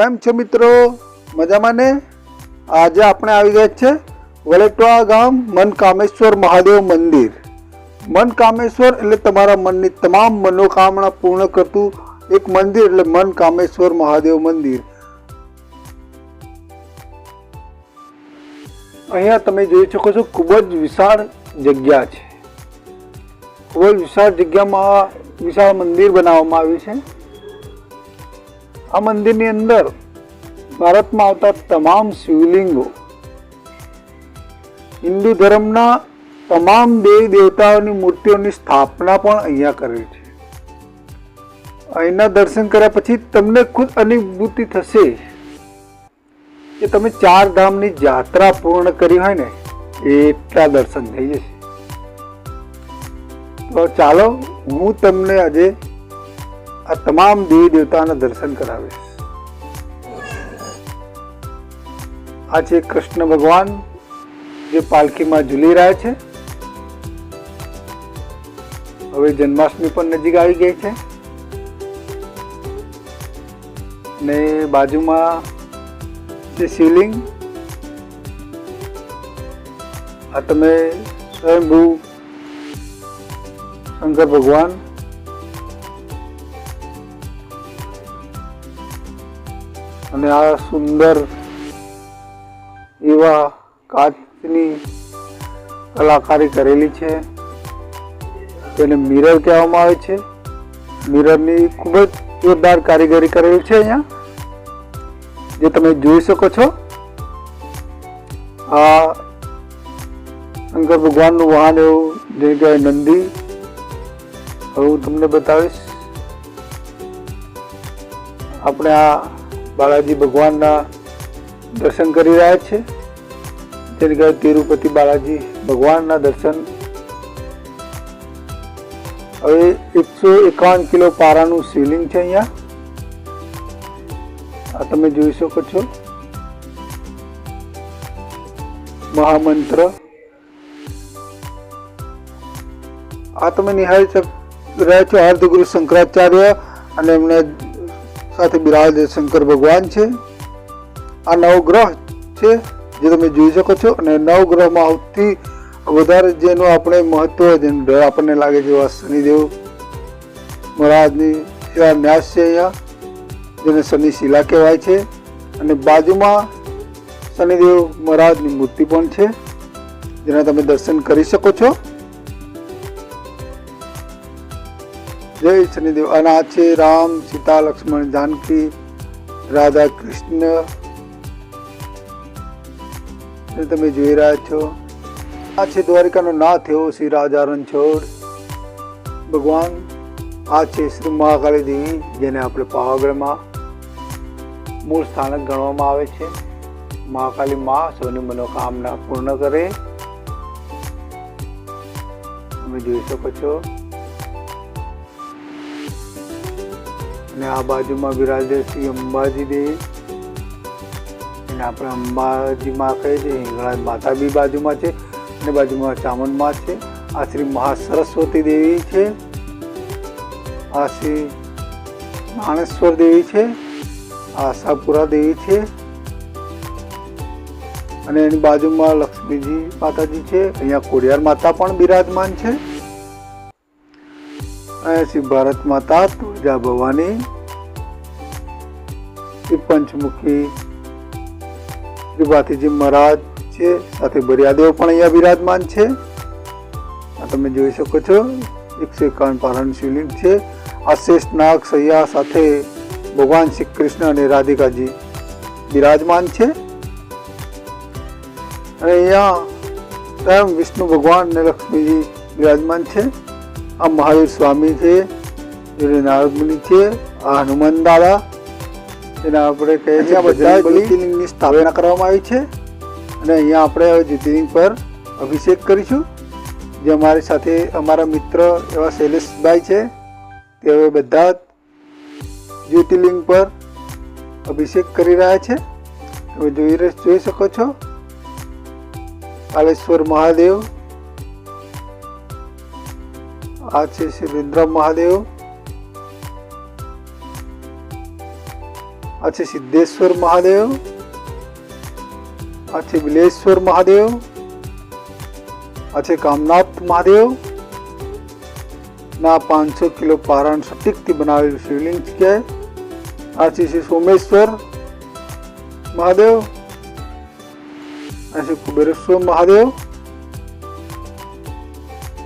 કેમ છે મિત્રો? મજામાં ને? આજે આપણે આવી ગયા છે વલેટવા ગામ મનકામેશ્વર મહાદેવ મંદિર. મનકામેશ્વર એટલે તમારા મનની તમામ મનોકામના પૂર્ણ કરતું એક મંદિર એટલે મનકામેશ્વર મહાદેવ મંદિર. અહીંયા તમે જોઈ શકો છો ખૂબ જ વિશાળ જગ્યા છે. ખૂબ જ વિશાળ જગ્યામાં વિશાળ મંદિર બનાવવામાં આવ્યું છે. આ મંદિરની અંદર ભારતમાં આવતા તમામ શિવલિંગો, હિન્દુ ધર્મના તમામ દેવી દેવતાઓની મૂર્તિઓની સ્થાપના પણ અહીંયા કરેલી છે. અહીંના દર્શન કર્યા પછી તમને ખુદ અનુભૂતિ થશે કે તમે ચાર ધામની યાત્રા પૂર્ણ કરી હોય ને, એટલા દર્શન થઈ જશે. તો ચાલો, હું તમને આજે આ તમામ દેવી દેવતાના દર્શન કરાવે. આ છે કૃષ્ણ ભગવાન, જે પાલખીમાં ઝૂલી રહ્યા છે. હવે જન્માષ્ટમી પણ નજીક આવી ગઈ છે. ને બાજુમાં છે શિવલિંગ, આ તમે સ્વયંભૂ શંકર ભગવાન અને આ સુંદર એવા કાચની કલાકારી કરેલી છે. તેને મિરર કહેવામાં આવે છે. મિરરની ખૂબ જ જોરદાર કારીગરી કરેલી છે અહીંયા. જે તમે જોઈ શકો છો. આ શંકર ભગવાનનું વાહન એવું જે કહેવાય નંદી. હવે હું તમને બતાવીશ. આપણે આ બાલાજી ભગવાનના દર્શન કરી રહ્યા છે. જેને કહેવાય તિરુપતિ બાલાજી ભગવાનના દર્શન. હવે એકસો એકાવન કિલો પારાનું શિવલિંગ છે અહીંયા. આ તમે જોઈ શકો છો. મહામંત્ર. આ તમે નિહાળી રહ્યા છો અર્ધગુરુ શંકરાચાર્ય અને એમને સાથે બિરાજ શંકર ભગવાન છે. આ નવગ્રહ છે જે તમે જોઈ શકો છો અને નવગ્રહમાં સૌથી વધારે જેનું આપણે મહત્વ જેનું ડર આપણને લાગે છે એવા શનિદેવ મહારાજની શિલાન્યાસ છે અહીંયા, જેને શનિ શિલા કહેવાય છે. અને બાજુમાં શનિદેવ મહારાજની મૂર્તિ પણ છે, જેના તમે દર્શન કરી શકો છો. જય શનિદેવ. અને આ છે રામ, સીતા, લક્ષ્મણ, જાનકી, રાધા કૃષ્ણ. તમે જોઈ રહ્યા છો. આ છે દ્વારિકાનો નાથ એવો શ્રી રાજા રણછોડ. ભગવાન, આ છે શ્રી મહાકાળી દેવી જેને આપણે પાવાગઢમાં મૂળ સ્થાનક ગણવામાં આવે છે. મહાકાલી મા સૌની મનોકામના પૂર્ણ કરે. તમે જોઈ શકો છો. અને આ બાજુમાં બિરાજે શ્રી અંબાજી દેવી અને આપણે અંબાજીમાં કહીએ છીએ હિંગળાજ માતા બી બાજુમાં છે અને બાજુમાં ચામુંડમાં છે. આ શ્રી મહા સરસ્વતી દેવી છે. આ શ્રી માણેશ્વર દેવી છે. આશાપુરા દેવી છે. અને એની બાજુમાં લક્ષ્મીજી માતાજી છે. અહીંયા કોડિયાર માતા પણ બિરાજમાન છે. અહીંયા શ્રી ભારત માતા તુળજા ભવાની શ્રી પંચમુખી શ્રી ભાતીજી મહારાજ છે, સાથે બરિયાદેવ પણ અહીંયા બિરાજમાન છે. આ તમે જોઈ શકો છો, એકસો એકાવન પારણ શિવલિંગ છે. આ શેષ નાગ સૈયા સાથે ભગવાન શ્રી કૃષ્ણ અને રાધિકાજી બિરાજમાન છે. અને અહીંયા સ્વયં વિષ્ણુ ભગવાન અને લક્ષ્મીજી બિરાજમાન છે. આ મહાવીર સ્વામી છે જોડે નારદ મુનિ છે આ હનુમાન દાદા. એને આપણે કહે છે બધા જ્યોતિર્લિંગની સ્થાપના કરવામાં આવી છે. અને અહીંયા આપણે હવે જ્યોતિર્લિંગ પર અભિષેક કરીશું. જે અમારી સાથે અમારા મિત્ર એવા શૈલેષભાઈ છે તે હવે બધા જ્યોતિર્લિંગ પર અભિષેક કરી રહ્યા છે. તમે જોઈ જોઈ શકો છો. કાલેશ્વર મહાદેવ આ છે શ્રી રુદ્ર મહાદેવ આ છે સિદ્ધેશ્વર મહાદેવ આ છે બિલેશ્વર મહાદેવ આ છે કામનાથ મહાદેવ ના પાંચસો કિલો પારણ સટીકથી બનાવેલું શિવલિંગ છે આ છે શ્રી સોમેશ્વર મહાદેવ આ છે કુબેરેશ્વર મહાદેવ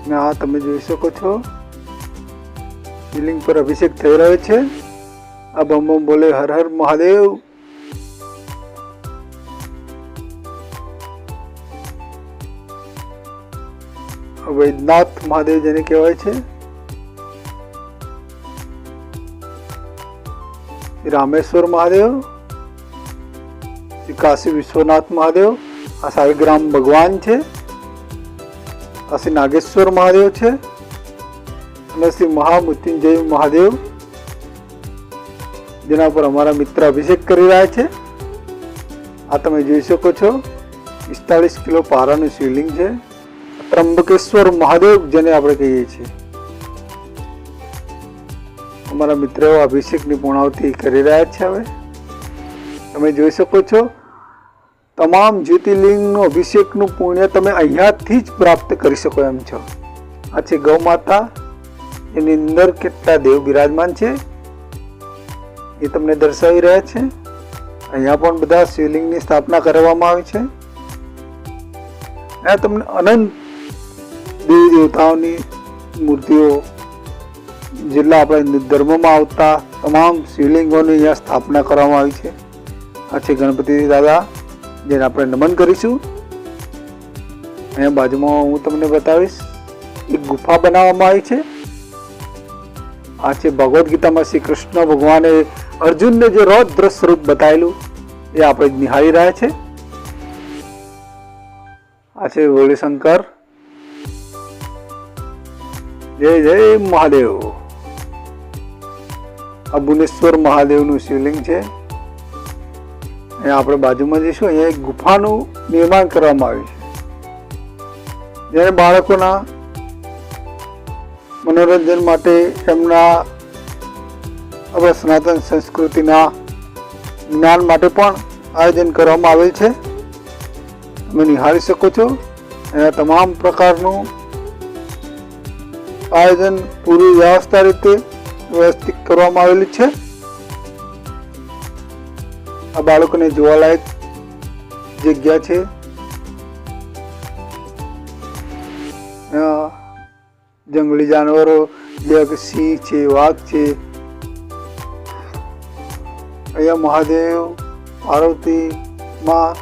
ને આ તમે જોઈ શકો છો. શિવલિંગ પર અભિષેક થઈ રહ્યો છે. આ બમ બમ બોલે, હર હર મહાદેવ. વૈદ્યનાથ મહાદેવ જેને કહેવાય છે. રામેશ્વર મહાદેવ, શ્રી કાશી વિશ્વનાથ મહાદેવ, આ સાલગ્રામ ભગવાન છે. આ શ્રી નાગેશ્વર મહાદેવ છે અને શ્રી મહામૃત્યુંજય મહાદેવ, જેના પર અમારા મિત્ર અભિષેક કરી રહ્યા છે. આ તમે જોઈ શકો છો, પિસ્તાળીસ કિલો પારાનું શિવલિંગ છે. ત્રંબકેશ્વર મહાદેવ જેને આપણે કહીએ છીએ. અમારા મિત્રો અભિષેકની પૂર્ણાવતી કરી રહ્યા છે હવે. તમે જોઈ શકો છો તમામ જ્યોતિર્લિંગનો અભિષેકનું પુણ્ય તમે અહીંયાથી જ પ્રાપ્ત કરી શકો એમ છો. આ છે ગૌ માતા. એની અંદર કેટલા દેવ બિરાજમાન છે? એ તમને દર્શાવી રહ્યા છે. અહીંયા પણ બધા શિવલિંગની સ્થાપના કરવામાં આવી છે. અહીંયા તમને અનંત દેવી દેવતાઓની મૂર્તિઓ જેટલા આપણે ધર્મમાં આવતા તમામ શિવલિંગોની અહીંયા સ્થાપના કરવામાં આવી છે. આ છે ગણપતિ દાદા. જેને આપણે નમન કરીશું. અહીંયા બાજુમાં હું તમને બતાવીશ, એક ગુફા બનાવવામાં આવી છે. આ છે ભગવદ્ ગીતામાં શ્રી કૃષ્ણ ભગવાને અર્જુનને જે રૌદ્ર સ્વરૂપ બતાવેલું, એ આપણે નિહાળી રહ્યા છે. આ છે ભોળેશંકર જય જય મહાદેવ. આ ભુવનેશ્વર મહાદેવનું શિવલિંગ છે. અહીંયા આપણે બાજુમાં જઈશું, અહીંયા એક ગુફાનું નિર્માણ કરવામાં આવ્યું છે. જ્યારે બાળકોના મનોરંજન માટે એમના આપણા સનાતન સંસ્કૃતિના જ્ઞાન માટે પણ આયોજન કરવામાં આવેલ છે. તમે નિહાળી શકો છો. અહીંયા તમામ પ્રકારનું આયોજન પૂરી વ્યવસ્થા રીતે વ્યવસ્થિત કરવામાં આવેલું છે. આ બાળકોને જોવાલાયક જગ્યા છે. જંગલી જાનવરો જે સિંહ છે, વાઘ છે. અહીંયા મહાદેવ પાર્વતી માં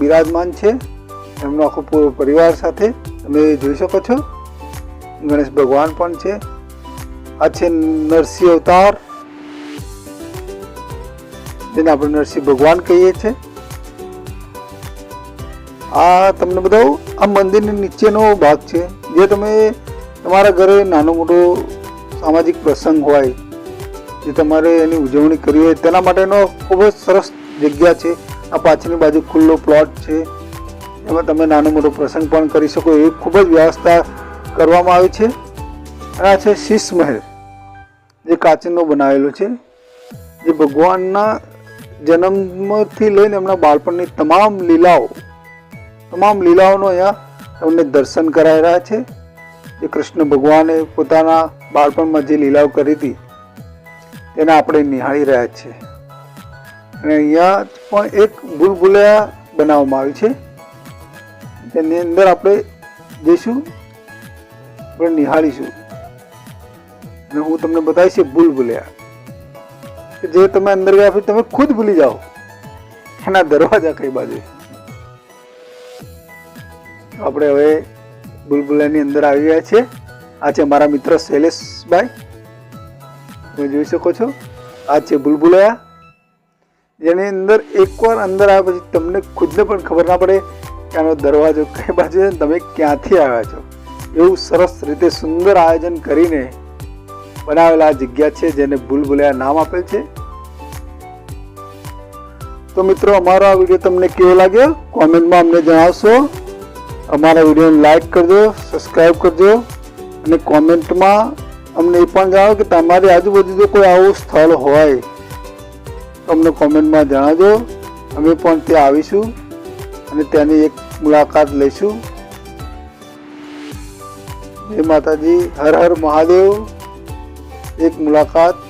બિરાજમાન છે. એમનો આખો પૂરો પરિવાર સાથે તમે જોઈ શકો છો. ગણેશ ભગવાન પણ છે. આ છે નરસિંહ અવતાર. જેને આપણે નરસિંહ ભગવાન કહીએ છીએ આ તમને બતાવું, આ મંદિરની નીચેનો ભાગ છે. જે તમે તમારા ઘરે નાનો મોટો સામાજિક પ્રસંગ હોય, જે તમારે એની ઉજવણી કરવી હોય, તેના માટેનો ખૂબ જ સરસ જગ્યા છે. આ પાછળની બાજુ ખુલ્લો પ્લોટ છે. એમાં તમે નાનો મોટો પ્રસંગ પણ કરી શકો એ ખૂબ જ વ્યવસ્થા કરવામાં આવી છે. અને આ છે શીશ મહેલ, જે કાચનો બનાવેલો છે. જે ભગવાનના જન્મથી લઈને એમના બાળપણની તમામ લીલાઓ, તમામ લીલાઓનો અહીંયા તમને દર્શન કરાઈ રહ્યા છે. જે કૃષ્ણ ભગવાને પોતાના બાળપણમાં જે લીલાઓ કરી હતી, તેને આપણે નિહાળી રહ્યા છીએ. અને અહીંયા પણ એક ભૂલભુલૈયા બનાવવામાં આવી છે. તેની અંદર આપણે જઈશું, આપણે નિહાળીશું. અને હું તમને બતાવીશ ભૂલ ભૂલ્યા જે તમે અંદર ગયા પછી તમે ખુદ ભૂલી જાઓ. એના દરવાજા કઈ બાજુ. આપણે હવે બુલબુલાની અંદર આવી ગયા છે આ છે મારા મિત્ર શૈલેષભાઈ. તમે જોઈ શકો છો, આ છે બુલબુલયા. જેની અંદર એકવાર અંદર આવ્યા પછી તમને ખુદને પણ ખબર ના પડે કે આનો દરવાજો કઈ બાજુ છે તમે ક્યાંથી આવ્યા છો. એવું સરસ રીતે સુંદર આયોજન કરીને બનાવેલા આ જગ્યા છે જેને ભૂલભુલૈયા નામ આપેલ છે. તો મિત્રો, અમારો આ વીડિયો તમને કેવો લાગ્યો? કોમેન્ટમાં અમને જણાવશો. અમારા વિડીયોને લાઇક કરજો સબસ્ક્રાઈબ કરજો અને કોમેન્ટમાં અમને એ પણ જણાવો કે તમારી આજુબાજુ જો કોઈ આવું સ્થળ હોય અમને કોમેન્ટમાં જણાવજો. અમે પણ ત્યાં આવીશું અને ત્યાંની એક મુલાકાત લઈશું. જય માતાજી, હર હર મહાદેવ. એક મુલાકાત.